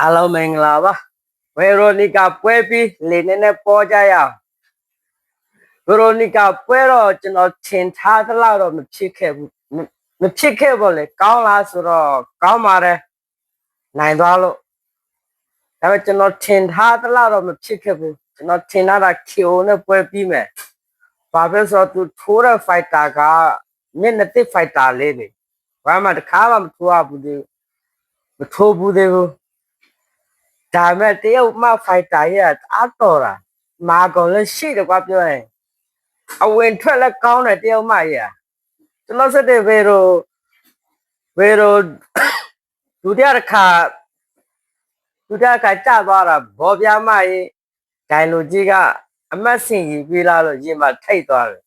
အားလုံးမင်္ဂလာပါဝေရိုနီကာပွဲပြီးလေနေနဲ့ပေါ်ကြရအောင်ဝေရိုနီကာပွဲတော့ကျွန်တော်ထင်ထားသလောက်တော့မဖြစ်ခဲ့ဘူးမမဖြစ်ခဲ့ပါလေကောင်းလားဆိုတော့ကောင်းပါတယ်နိုင်သွားလို့ဒါပေမဲ့ကျွန်တော်ထင်ထားသလောက်တော့မဖြစ်ခဲ့ဘူးကျွန်တော်ထင်ထားတာ KO နဲ့ပွဲပြီးမယ်ဘာဖြစ်ဆိုတော့သူထိုးတဲ့ fighter ကမျက်နှာတစ် fighter လေးနေဘာမှတစ်ခါမှမထိုးရဘူးသေးဘူးမထိုးဘူးသေးဘူး ဒါပေမဲ့တရုတ်မှဖိုက်တာရဲ့အားတော်တာမာကောင်လည်းရှိတယ်ကွာပြောရင်အဝင်ထွက်လည်းကောင်းတယ်တရုတ်မှရဲ့ကျွန်တော်စတဲ့ဗေရိုဗေရိုဒုတိယတစ်ခါဒုတိယတစ်ခါကြာသွားတာဘောပြားမရဲ့ဒိုင်လိုကြီးကအမတ်စင်ကြီးပြေးလာလို့ရင်မထိတ်သွားတယ်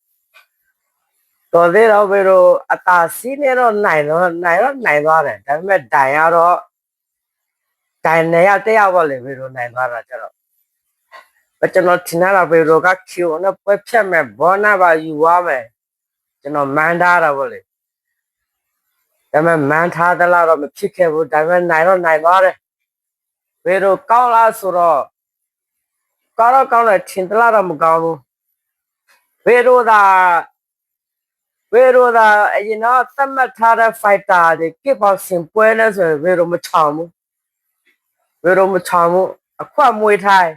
တော်သေးတော့ဗေရိုအသာစီးနေတော့နိုင်တော့နိုင်တော့နိုင်သွားတယ်ဒါပေမဲ့ဒိုင်ကတော့ တိုင်နေရတက်ရပါလေဗီရိုနိုင်သွားတာကျတော့ဘယ်ကျွန်တော်ထင်တာဗီရိုက Q နဲ့ပွဲဖြတ်မဲ့ဘောနာပါယူသွားမယ်ကျွန်တော်မန်ထားတာဗောလေဒါပေမဲ့မန်ထားသလားတော့မဖြစ်ခဲ့ဘူးဒါပေမဲ့နိုင်တော့နိုင်သွားတယ်ဗီရိုကောင်းလားဆိုတော့ကောင်းတော့ကောင်းတယ်ထင်သလားတော့မကောင်းဘူးဗီရိုသာဗီရိုသာအရင်တော့သတ်မှတ်ထားတဲ့ fighter တွေ kickboxing ပွဲနဲ့ဆိုရင်ဗီရိုမချောင်ဘူး ဗေရိုမချောင်ဘူးအခွတ်မွေးထိုင်း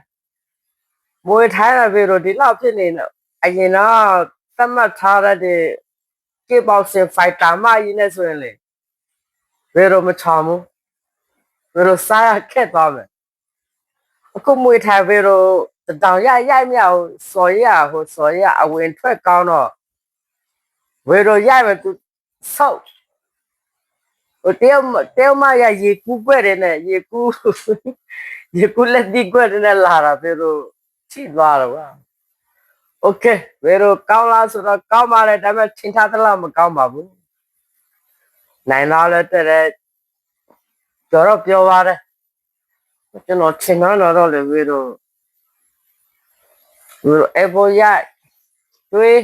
မွေးထိုင်းရဗေရိုဒီလောက်ဖြစ်နေတော့အရင်တော့သတ်မှတ်ထားတဲ့ကေဘောက်ဆင်ဖိုက်တာမကြီးနဲ့ဆိုရင်လေဗေရိုမချောင်ဘူးဗေရိုစားရခက်သွားမယ်အခုမွေးထိုင်းဗေရိုတောင်ရရိုက်မြောက်စော်ရဟိုစော်ရအဝင်ထွက်ကောင်းတော့ဗေရိုရိုက်မယ်သူဆောက် ဟိုတယောက်မတယောက်မရရေကူးကွက်တယ်နဲ့ရေကူးရေကူးလက်ဒီကွက်တယ်နဲ့လာတာပြေတော့ချိသွားတော့ကွာโอเคဘယ်တော့ကောင်းလားဆိုတော့ကောင်းပါလေဒါပေမဲ့ထင်ထားသလောက်မကောင်းပါဘူးနိုင်လားလဲတဲ့တဲ့ကျော်တော့ပြောပါတယ်ကျွန်တော်ထင်တော့တော့လေဘယ်တော့ဘယ်တော့အပေါ်ရတွေး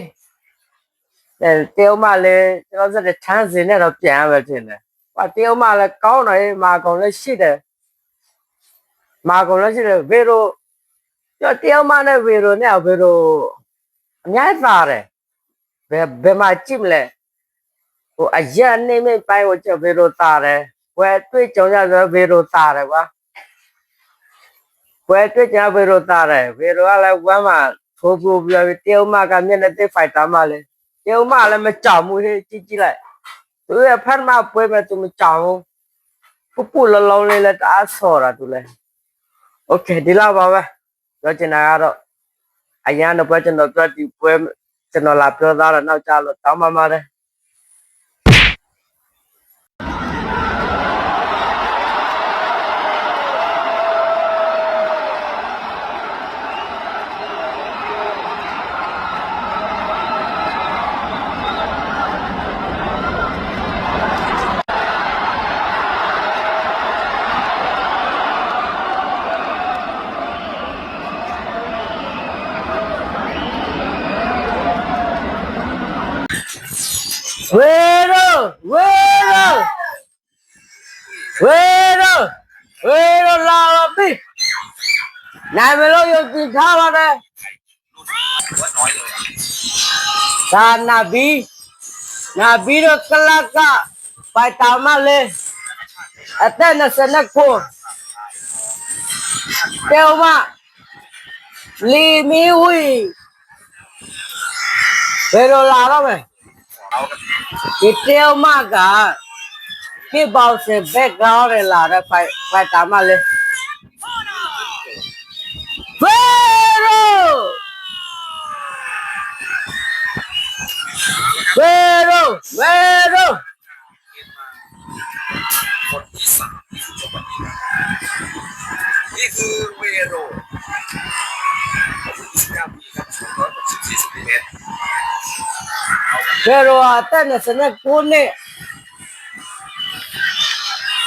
တဲ့တယောက်မလည်းကျွန်တော်စတဲ့ထန်းစင်နဲ့တော့ပြန်ရမယ်ထင်တယ် ။ và tiêu mà là có này mà còn là xịt đấy mà còn là xịt đấy về rồi. Cho tiêu mà này, về rồi nè, về rồi nhát vào đấy về về mà chim lệ ô à giờ anh em mình bay ô cho về rồi ta đấy quẹ tôi chồng ra rồi về rồi ta đấy quá. Quẹ tôi chồng về rồi ta đấy về rồi là quá mà thôi rồi tiêu mà cái miếng này tôi phải tắm mà lên tiêu mà là mà chảo mũi thế, chi chi lại. သူရဲ့ဖတ်မပွဲမဲ့သူမကြောင်ဘူးပူပူလောလောလေးလည်းတအားဆော်တာသူလည်းโอเคဒီလောက်ပါပဲပြောချင်တာကတော့အရန်တော့ပွဲကျွန်တော်ပြောဒီပွဲကျွန်တော်လာပြောသားတော့နောက်ကြလို့တောင်းပါပါတယ် Guerrero, Guerrero, Guerrero, Guerrero là bị. Này mày lo vô tiền thao vào đây. Ta nà bi, nà bi rồi kalaka, phải tao mà lên. ở tên nó sẽ nó cô. Teo mà, li mi hui. Pero la đó mày. 29တေဝမလီမီဝီဘယ်လိုလာတော့မယ် ဒီတယောက်မကကိဘောက်စဘက်ကောင်းရလာတဲ့ဖိုက်ဖိုက်တာမလေးဝေရိုဝေရိုဝေ ဖေရိုအသက်29နှစ်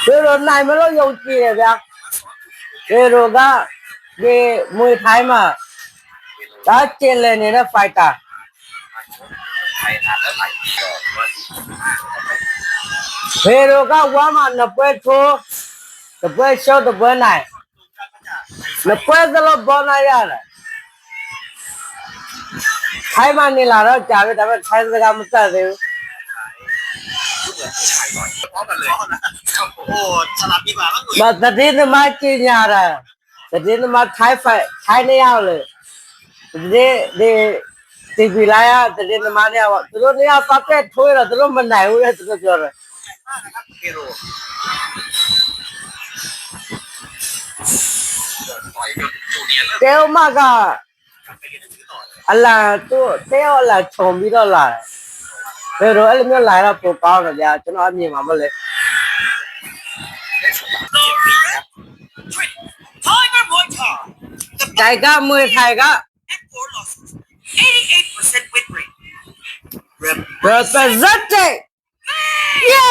ဖေရိုနိုင်မလို့ယုံကြည်တယ်ဗျာဖေရိုကဒီမွေထိုင်းမှာဒါကျင်လည်နေတဲ့ဖိုက်တာဖေရိုကဝမ်းမှာနှစ်ပွဲထိုးတစ်ပွဲရှော့တစ်ပွဲနိုင်နှစ်ပွဲသလုံးပေါ်နိုင်ရတယ် ထိုင်းမနေလာတော့ကြာပြီဒါပေမဲ့ထိုင်းစကားမတတ်သေးဘူး พร้อมกันเลยโอ้โหสลับดีกว่ามั้งหนุ่ย မသတိသမားကျညာတာသတိသမားထိုင်းဖိုင်ထိုင်းနေရောက်လေဒီဒီဒီပီလာရသတိသမားနေရောက်သူတို့နေရာပတ်သက်ထွေးတော့သူတို့မနိုင်ဘူးလေသူတို့ပြောတယ် เฮโร่ต่อยเป็นจูเนียร์แล้ว တဲမက အလာသူ့တဲအလာခြုံပြီးတော့လာတယ်ဘယ်လိုအဲ့လိုမျိုးလာတော့ပိုကောင်းတယ်ဗျာကျွန်တော်အမြင်မှာမလဲ Tiger Muay Thai တိုက်ကမွေထိုင်က and four losses 88% win rate Rep representing Myanmar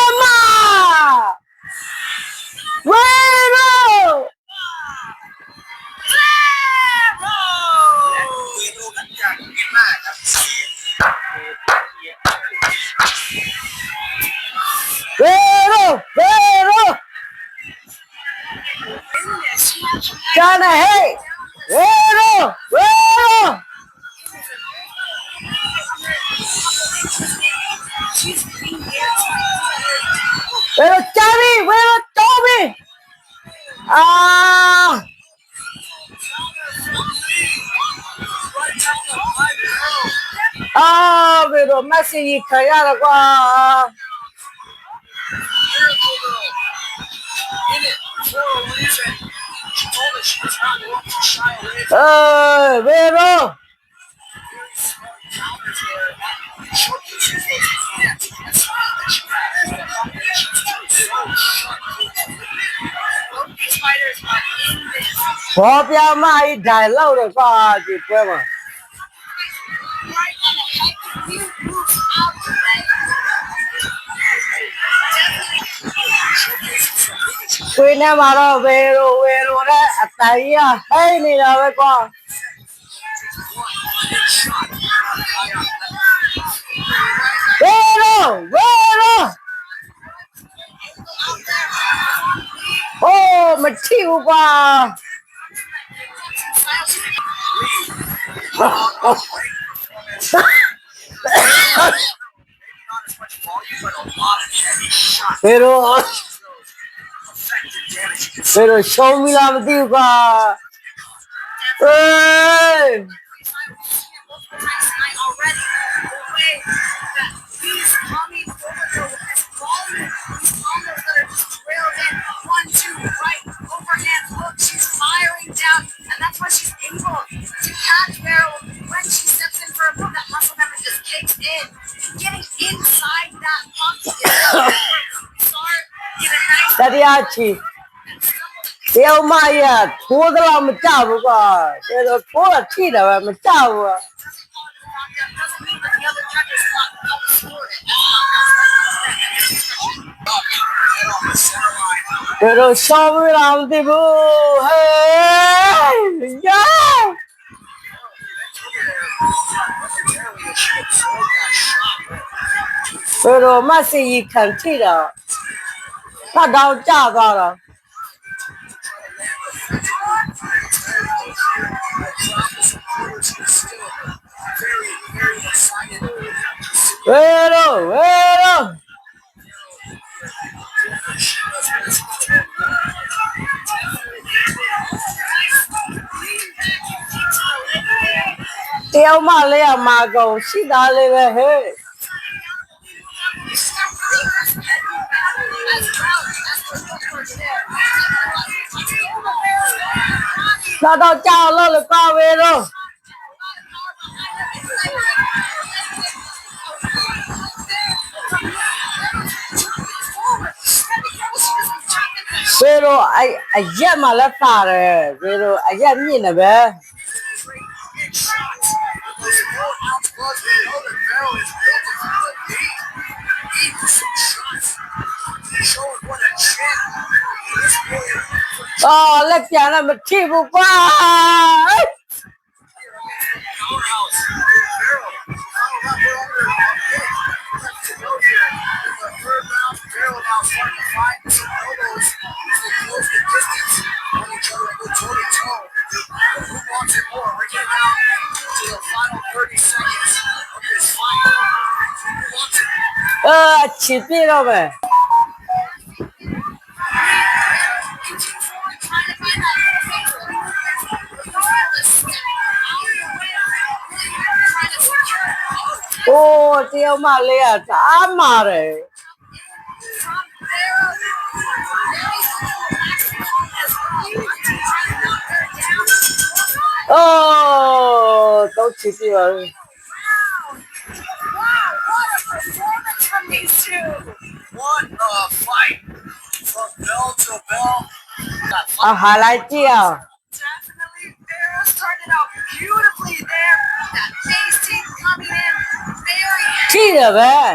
我们是一颗要的瓜。啊呃不要动我不要卖一袋漏的瓜啊姐姐们 કોઈને મારો વેરો વેરો રે તૈયા હે નહીં આવે કોણ વેરો વેરો ઓ મઠી ઉપા Pero Pero show me la diva. do that Mariachi. Seu Maria, toda lá me tava, cara. Eu toda tira, me tava. Pero só Pero mas. ပဲမကြဘူးကွာ doesn't mean that the other judges thought don't score it. head off the center line. ဒါတော့ရှောင်းမလားမသိဘူးဟေးယာ Barely she absorbed that shot. ဒါတော့မဆီကြီးခံထိတာဖတ်တော့ကြသွားတာ Very, very excited. ဝေရောဝေရော တယောက်မှလည်းအမာကုန်ရှိသားလေးပဲဟဲ့ တော့တော့ကြောက်လို့လည်းပါဝေရောဝေရောအအရက်မှလည်းပါတယ်ဝေရောအရက်မြင့်နေပဲ Those four ounce gloves, we know that Farrell is built to keep the beat. Eight shots. Showing what a chin. This boy is အော်လက်ပြန်လည်းမထိဘူးကွာ powerhouse. 啊，来点那个 K Pop 啊，啊，起飞了呗。 အိုးတယောက်မလေးကတအားမာတယ် From Barrow. Very slow, relaxing as well. Trying to knock her down. အိုးတော့ချစ်ပြပါလေ Wow, what a performance from these two. What a fight from bell to bell. That အာ fight ဟာလိုက်ကြည့်အောင် Definitely Barrow started out beautifully there. That face team coming in. ঠিক আছে হ্যাঁ।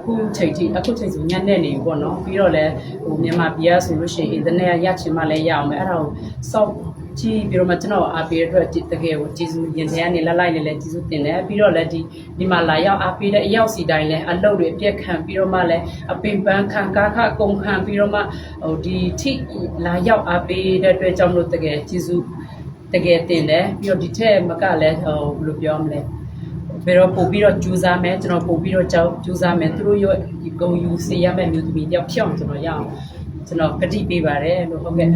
အခုချိန်ထိအခုချိန်ဆိုညနေနေပြီပေါ့နော်ပြီးတော့လဲဟိုမြန်မာပြည်ကဆိုလို့ရှိရင်အင်တာနက်ရချင်မှလည်းရအောင်ပဲအဲ့ဒါကိုစောက်ကြည့်ပြီးတော့မှကျွန်တော်အားပေးရတဲ့အတွက်တကယ်ကိုကျေးဇူးရင်ထဲကနေလက်လိုက်လေးလည်းကျေးဇူးတင်တယ်ပြီးတော့လည်းဒီဒီမှာလာရောက်အားပေးတဲ့အရောက်စီတိုင်းလည်းအလုပ်တွေအပြက်ခံပြီးတော့မှလည်းအပင်ပန်းခံကားခအကုန်ခံပြီးတော့မှဟိုဒီထိလာရောက်အားပေးတဲ့အတွက်ကြောင့်မလို့တကယ်ကျေးဇူးတကယ်တင်တယ်ပြီးတော့ဒီထက်မကလည်းဟိုဘယ်လိုပြောမလဲ ဘယ်တော့ပို့ပြီးတော့ကြိုးစားမယ်ကျွန်တော်ပို့ပြီးတော့ကြောက်ကြိုးစားမယ်သူတို့ရောဒီဂုံယူစေရမယ့်မျိုးသမီးတယောက်ဖြစ်အောင်ကျွန်တော်ရအောင်ကျွန်တော်ကတိပေးပါတယ်လို့ဟုတ်ကဲ့